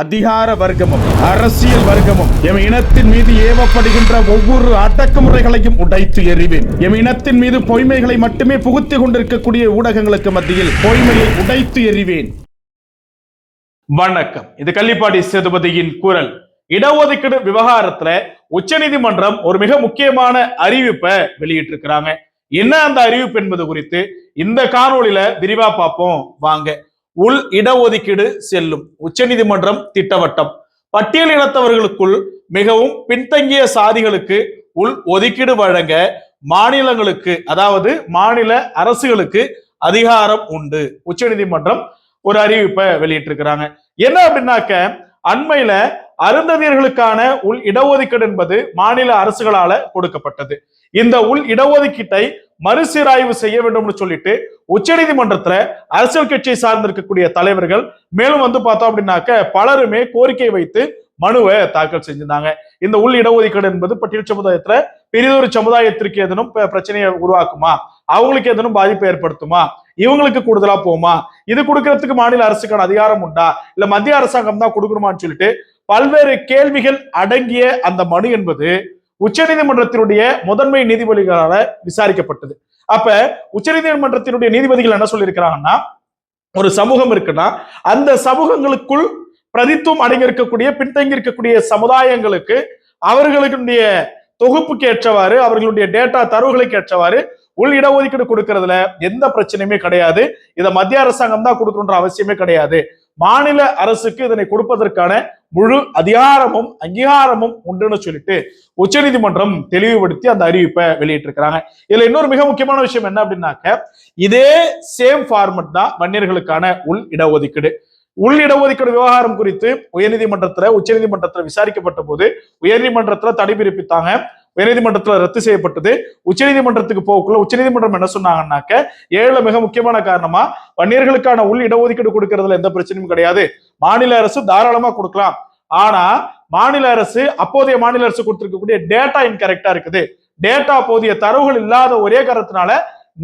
அதிகார வர்க்கமும் அரசியல் வர்க்கமும் எம் இனத்தின் மீது ஏவப்படுகின்ற ஒவ்வொரு அடக்குமுறைகளையும் உடைத்து எறிவேன். எம் இனத்தின் மீது பொய்மைகளை மட்டுமே புகுத்திக் கொண்டிருக்கக்கூடிய ஊடகங்களுக்கு மத்தியில் பொய்மையை உடைத்து எறிவேன். வணக்கம். இது கள்ளிப்பாடி சேதுபதியின் குரல். இடஒதுக்கீடு விவகாரத்துல உச்சநீதிமன்றம் ஒரு மிக முக்கியமான அறிவிப்பை வெளியிட்டிருக்கிறாங்க. என்ன அந்த அறிவிப்பு என்பது குறித்து இந்த காணொலியில விரிவா பார்ப்போம். வாங்க. உள் இடஒதுக்கீடு செல்லும். உச்சநீதிமன்றம் திட்டவட்டம். பட்டியல் இனத்தவர்களுக்குள் மிகவும் பின்தங்கிய சாதிகளுக்கு உள் ஒதுக்கீடு வழங்க மாநிலங்களுக்கு அதாவது மாநில அரசுகளுக்கு அதிகாரம் உண்டு. உச்சநீதிமன்றம் ஒரு அறிவிப்பை வெளியிட்டிருக்கிறாங்க. என்ன அப்படின்னாக்க அண்மையில அருந்ததியர்களுக்கான உள் இடஒதுக்கீடு என்பது மாநில அரசுகளால கொடுக்கப்பட்டது. இந்த உள் இடஒதுக்கீட்டை மறுசீராய்வு செய்ய வேண்டும்னு சொல்லிட்டு உச்சநீதிமன்றத்துல அரசியல் கட்சியை சார்ந்திருக்கக்கூடிய தலைவர்கள் மேலும் வந்து பார்த்தோம் அப்படின்னாக்க பலருமே கோரிக்கை வைத்து மனுவை தாக்கல் செஞ்சிருந்தாங்க. இந்த உள் இடஒதுக்கீடு என்பது பட்டியல் சமுதாயத்துல பெரியதொரு சமுதாயத்திற்கு எதனும் பிரச்சனையை உருவாக்குமா? அவங்களுக்கு எதனும் பாதிப்பை ஏற்படுத்துமா? இவங்களுக்கு கூடுதலா போமா இது கொடுக்கறதுக்கு மாநில அரசுக்கான அதிகாரம் உண்டா? இல்ல மத்திய அரசாங்கம் தான் கொடுக்கணுமான்னு சொல்லிட்டு பல்வேறு கேள்விகள் அடங்கிய அந்த மனு என்பது உச்சநீதிமன்றத்தினுடைய முதன்மை நீதிபதிகளால விசாரிக்கப்பட்டது. அப்ப உச்சநீதிமன்றத்தினுடைய நீதிபதிகள் என்ன சொல்லியிருக்கிறாங்கன்னா ஒரு சமூகம் இருக்குன்னா அந்த சமூகங்களுக்குள் பிரதித்துவம் அடங்கியிருக்கக்கூடிய பின்தங்கி இருக்கக்கூடிய சமுதாயங்களுக்கு அவர்களுடைய தொகுப்புக்கு ஏற்றவாறு அவர்களுடைய டேட்டா தரவுகளுக்கு ஏற்றவாறு உள் இடஒதுக்கீடு கொடுக்கறதுல எந்த பிரச்சனையுமே கிடையாது. இதை மத்திய அரசாங்கம் தான் கொடுக்கணுன்ற அவசியமே கிடையாது. மாநில அரசுக்கு இதனை கொடுப்பதற்கான முழு அதிகாரமும் அங்கீகாரமும் உண்டுன்னு சொல்லிட்டு உச்சநீதிமன்றம் தெளிவுபடுத்தி அந்த அறிவிப்பை வெளியிட்டிருக்கிறாங்க. இதுல இன்னொரு மிக முக்கியமான விஷயம் என்ன அப்படின்னாக்க இதே சேம் ஃபார்மட் தான் வன்னியர்களுக்கான உள் இடஒதுக்கீடு. உள் இடஒதுக்கீடு விவகாரம் குறித்து உயர்நீதிமன்றத்துல உச்சநீதிமன்றத்துல விசாரிக்கப்பட்ட போது உயர்நீதிமன்றத்துல தடை பிறப்பித்தாங்க. உயர்நீதிமன்றத்துல ரத்து செய்யப்பட்டது. உச்சநீதிமன்றத்துக்கு போகக்குள்ள உச்சநீதிமன்றம் என்ன சொன்னாங்கன்னாக்க ஏழுல மிக முக்கியமான காரணமா வன்னியர்களுக்கான உள் இடஒதுக்கீடு கொடுக்கறதுல எந்த பிரச்சனையும் கிடையாது. மாநில அரசு தாராளமா கொடுக்கலாம். ஆனா மாநில அரசு அப்போதைய மாநில அரசு கொடுத்திருக்கக்கூடிய டேட்டா இன்கரெக்டா இருக்குது. டேட்டா போதிய தரவுகள் இல்லாத ஒரே காரணத்தினால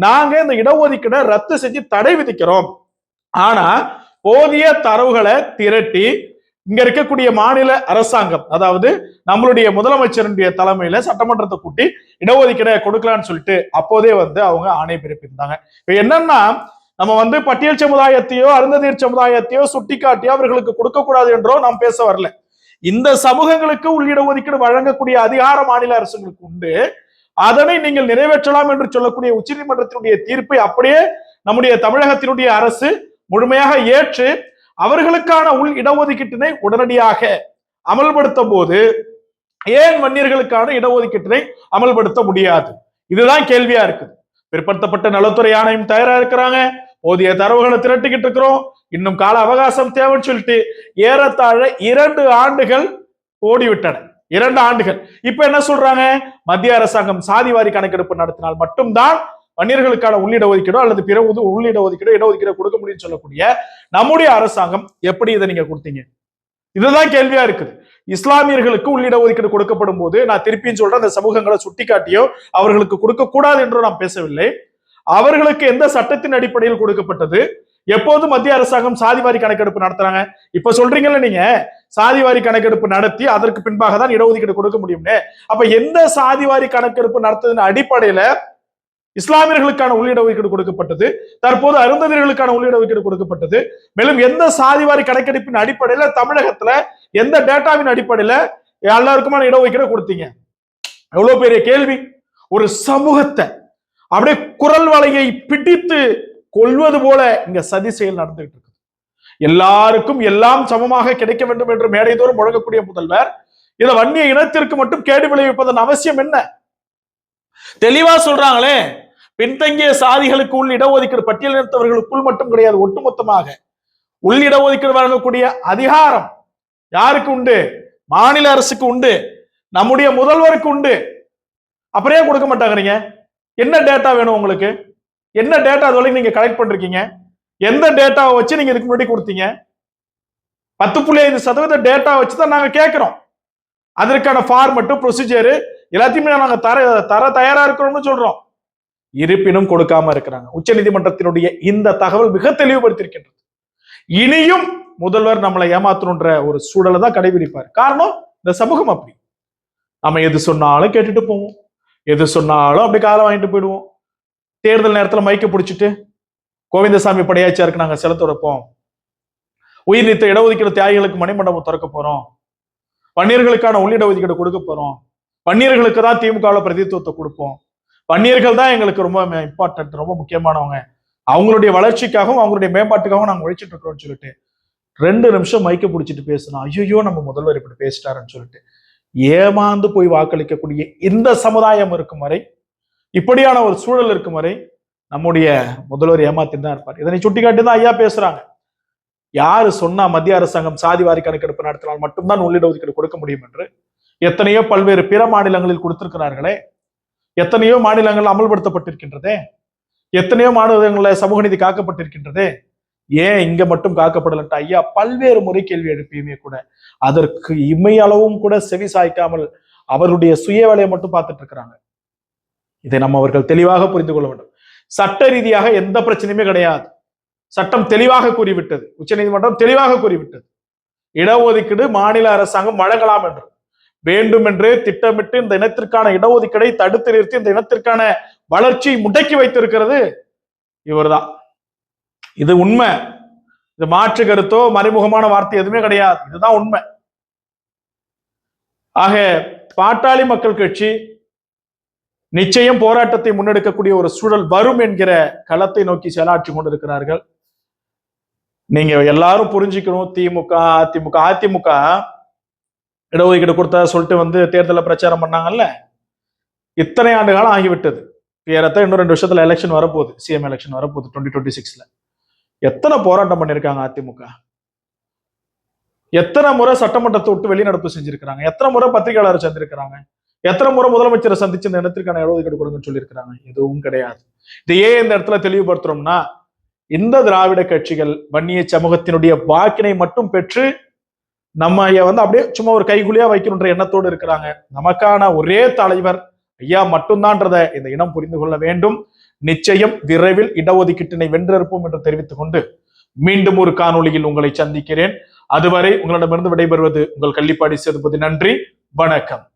நாங்க இந்த இடஒதுக்கீடை ரத்து செஞ்சு தடை விதிக்கிறோம். ஆனா போதிய தரவுகளை திரட்டி இங்க இருக்கக்கூடிய மாநில அரசாங்கம் அதாவது நம்மளுடைய முதலமைச்சருடைய தலைமையில சட்டமன்றத்தை கூட்டி இடஒதுக்கீடை கொடுக்கலாம்னு சொல்லிட்டு அப்போதே வந்து அவங்க ஆணை பிறப்பிருந்தாங்க இப்ப என்னன்னா நம்ம வந்து பட்டியல் சமுதாயத்தையோ அருந்ததீர் சமுதாயத்தையோ சுட்டிக்காட்டியோ அவர்களுக்கு கொடுக்க கூடாது என்றோ நாம் பேச வரல. இந்த சமூகங்களுக்கு உள்ளிட ஒதுக்கீடு வழங்கக்கூடிய அதிகாரம் மாநில அரசுகளுக்கு உண்டு. அதனை நீங்கள் நிறைவேற்றலாம் என்று சொல்லக்கூடிய உச்ச நீதிமன்றத்தினுடைய தீர்ப்பை அப்படியே நம்முடைய தமிழகத்தினுடைய அரசு முழுமையாக ஏற்று அவர்களுக்கான உள் இடஒதுக்கீட்டினை உடனடியாக அமல்படுத்தும் போது ஏன் வன்னியர்களுக்கான இடஒதுக்கீட்டினை அமல்படுத்த முடியாது? இதுதான் கேள்வியா இருக்குது. பிற்படுத்தப்பட்ட நலத்துறை ஆணையம் தயாரா இருக்கிறாங்க. போதிய தரவுகளை திரட்டிக்கிட்டு இருக்கிறோம். இன்னும் கால அவகாசம் தேவைன்னு சொல்லிட்டு ஏறத்தாழ இரண்டு ஆண்டுகள் ஓடிவிட்டன. இரண்டு ஆண்டுகள். இப்ப என்ன சொல்றாங்க? மத்திய அரசாங்கம் சாதிவாரி கணக்கெடுப்பு நடத்தினால் மட்டும்தான் வன்னியர்களுக்கான உள்ளிட ஒதுக்கீடோ அல்லது பிற உது உள்ளிட ஒதுக்கீடோ இடஒதுக்கீடோ கொடுக்க முடியும்னு சொல்லக்கூடிய நம்முடைய அரசாங்கம் எப்படி இதை நீங்க கொடுத்தீங்க? இதுதான் கேள்வியா இருக்குது. இஸ்லாமியர்களுக்கு உள்ளிட ஒதுக்கீடு கொடுக்கப்படும் போது நான் திருப்பியும் சொல்றேன் அந்த சமூகங்களை சுட்டிக்காட்டியோ அவர்களுக்கு கொடுக்க கூடாது என்றோ நான் பேசவில்லை. அவர்களுக்கு எந்த சட்டத்தின் அடிப்படையில் கொடுக்கப்பட்டது? எப்போது மத்திய அரசாங்கம் சாதிவாரி கணக்கெடுப்பு நடத்துறாங்க. இப்ப சொல்றீங்கல்ல நீங்க சாதிவாரி கணக்கெடுப்பு நடத்தி அதற்கு பின்பாக தான் இடஒதுக்கீடு கொடுக்க முடியும்னு. அப்ப எந்த சாதிவாரி கணக்கெடுப்பு நடத்ததின் அடிப்படையில இஸ்லாமியர்களுக்கான உள்ளிட ஒதுக்கீடு கொடுக்கப்பட்டது. தற்போது அருந்ததியர்களுக்கான உள்ளிட ஒதுக்கீடு கொடுக்கப்பட்டது. மேலும் எந்த சாதிவாரி கணக்கெடுப்பின் அடிப்படையில தமிழகத்துல எந்த டேட்டாவின் அடிப்படையில எல்லாருக்குமான இடஒதுக்கீடு கொடுத்தீங்க? எவ்வளவு பெரிய கேள்வி. ஒரு சமூகத்தை அப்படியே குரல் வலையை பிடித்து கொள்வது போல இங்க சதி செயல் நடந்துகிட்டு இருக்கு எல்லாருக்கும் எல்லாம் சமமாக கிடைக்க வேண்டும் என்று மேடைதோறும் முழங்கக்கூடிய முதல்வர் இதை வன்னிய இனத்திற்கு மட்டும் கேடு விளைவிப்பதன் அவசியம் என்ன? தெளிவா சொல்றாங்களே. பின்தங்கிய சாதிகளுக்கு உள் இடஒதுக்கீடு பட்டியலினத்தவர்களுக்குள் மட்டும் கிடையாது ஒட்டுமொத்தமாக. உள் இடஒதுக்கீடு வழங்கக்கூடிய அதிகாரம் யாருக்கு உண்டு? மாநில அரசுக்கு உண்டு. நம்முடைய முதல்வருக்கு உண்டு. அப்புறம் கொடுக்க மாட்டாங்கறீங்க. என்ன டேட்டா வேணும் உங்களுக்கு? என்ன டேட்டா அது வரைக்கும் நீங்க கலெக்ட் பண்றீங்க எந்த டேட்டாவை வச்சு நீங்க இதுக்கு முன்னாடி கொடுத்தீங்க? பத்து புள்ளி ஐந்து சதவீத டேட்டா வச்சு தான் நாங்க கேட்கிறோம். அதற்கான ஃபார்மட்டு ப்ரொசீஜரு எல்லாத்தையுமே நாங்க தர தர தயாரா இருக்கிறோம்னு சொல்றோம். இருப்பினும் கொடுக்காம இருக்கிறாங்க. உச்சநீதிமன்றத்தினுடைய இந்த தகவல் மிக தெளிவுபடுத்தியிருக்கின்றது. இனியும் முதல்வர் நம்மளை ஏமாத்தணுன்ற ஒரு சூழலை தான் கடைபிடிப்பார். காரணம் இந்த சமூகம் அப்படி. நம்ம எது சொன்னாலும் கேட்டுட்டு போவோம். எது சொன்னாலும் அப்படி காலை வாங்கிட்டு போயிடுவோம். தேர்தல் நேரத்துல மைக்க பிடிச்சிட்டு கோவிந்தசாமி படையாச்சியாருக்கு நாங்க செலுத்த வைப்போம். உயிர் நீத்த இடஒதுக்கீடு தியாகிகளுக்கு மணிமண்டபம் திறக்க போறோம். பன்னீர்களுக்கான உள்ளிட ஒதுக்கீடு கொடுக்க போறோம். பன்னீர்களுக்கு தான் திமுகவில் பிரதித்துவத்தை கொடுப்போம். பன்னியர்கள் தான் எங்களுக்கு ரொம்ப இம்பார்ட்டன்ட் ரொம்ப முக்கியமானவங்க. அவங்களுடைய வளர்ச்சிக்காகவும் அவங்களுடைய மேம்பாட்டுக்காகவும் நாங்கள் உழைச்சிட்டு இருக்கிறோம்னு சொல்லிட்டு ரெண்டு நிமிஷம் மைக்க பிடிச்சிட்டு பேசணும் ஐயோ நம்ம முதல்வர் இப்படி பேசிட்டாருன்னு சொல்லிட்டு ஏமாந்து போய் வாக்களிக்கக்கூடிய இந்த சமுதாயம் இருக்கும் வரை இப்படியான ஒரு சூழல் இருக்கும் வரை நம்முடைய முதல்வர் ஏமாத்தின்னு தான் இருப்பார். இதனை சுட்டிக்காட்டி தான் ஐயா பேசுறாங்க. யாரு சொன்னா மத்திய அரசாங்கம் சாதிவாரி கணக்கெடுப்பு நடத்தினால் மட்டும்தான் உள்ளிட ஒதுக்கீடு கொடுக்க முடியும் என்று எத்தனையோ பல்வேறு பிற மாநிலங்களில் கொடுத்திருக்கிறார்களே எத்தனையோ மாநிலங்கள் அமல்படுத்தப்பட்டிருக்கின்றதே? எத்தனையோ மாநிலங்களில் சமூக நீதி காக்கப்பட்டிருக்கின்றதே? ஏன் இங்க மட்டும் காக்கப்படலன்ட்டு ஐயா பல்வேறு முறை கேள்வி எழுப்பியுமே கூட அதற்கு இம்மையளவும் கூட செவி சாய்க்காமல் அவருடைய சுய வேலையை மட்டும் பார்த்துட்டு இருக்கிறாங்க. இதை நம்ம அவர்கள் தெளிவாக புரிந்து கொள்ள வேண்டும். சட்ட ரீதியாக எந்த பிரச்சனையுமே கிடையாது. சட்டம் தெளிவாக கூறிவிட்டது. உச்சநீதிமன்றம் தெளிவாக கூறிவிட்டது. இடஒதுக்கீடு மாநில அரசாங்கம் வழங்கலாம் என்று. வேண்டுமென்றே திட்டமிட்டு இந்த இனத்திற்கான இடஒதுக்கீடை தடுத்து நிறுத்தி இந்த இனத்திற்கான வளர்ச்சியை முடக்கி வைத்திருக்கிறது இவர்தான். இது உண்மை. இது மாற்று கருத்தோ மறைமுகமான வார்த்தை எதுவுமே கிடையாது. இதுதான் உண்மை. ஆக பாட்டாளி மக்கள் கட்சி நிச்சயம் போராட்டத்தை முன்னெடுக்கக்கூடிய ஒரு சூழல் வரும் என்கிற களத்தை நோக்கி செயலாற்றி கொண்டிருக்கிறார்கள். நீங்க எல்லாரும் புரிஞ்சுக்கணும். திமுக அதிமுக அதிமுக இடஒதுக்கீடு கொடுத்தா சொல்லிட்டு வந்து தேர்தலில் பிரச்சாரம் பண்ணாங்கல்ல? இத்தனை ஆண்டு காலம் ஆகிவிட்டது. ஏறத்தான் இன்னும் ரெண்டு வருஷத்துல எலெக்ஷன் வரப்போகுது. சிஎம் எலெக்ஷன் வரப்போகுது டுவெண்ட்டி டுவெண்ட்டி சிக்ஸ்ல எத்தனை போராட்டம் பண்ணிருக்காங்க அதிமுக? எத்தனை முறை சட்டமன்றத்தை விட்டு வெளிநடப்பு செஞ்சிருக்கிறாங்க? எத்தனை முறை பத்திரிகையாளர் சந்திருக்கிறாங்க? எத்தனை முறை முதலமைச்சரை சந்திச்சு இந்த இடத்திற்கான இடஒதுக்கீடு கொடுங்கன்னு சொல்லியிருக்கிறாங்க? எதுவும் கிடையாது. இதையே இந்த இடத்துல தெளிவுபடுத்துறோம்னா இந்த திராவிட கட்சிகள் வன்னிய சமூகத்தினுடைய வாக்கினை மட்டும் பெற்று நம்ம வந்து அப்படியே சும்மா ஒரு கைகுலியா வைக்கணுன்ற எண்ணத்தோடு இருக்கிறாங்க. நமக்கான ஒரே தலைவர் ஐயா மட்டும்தான்றத இந்த இனம் புரிந்து கொள்ள வேண்டும். நிச்சயம் விரைவில் இடஒதுக்கீட்டினை வென்றிருப்போம் என்று தெரிவித்துக் கொண்டு மீண்டும் ஒரு காணொலியில் உங்களை சந்திக்கிறேன். அதுவரை உங்களிடமிருந்து விடைபெறுவது உங்கள் கள்ளிப்பாடி சேர்ப்பது நன்றி. வணக்கம்.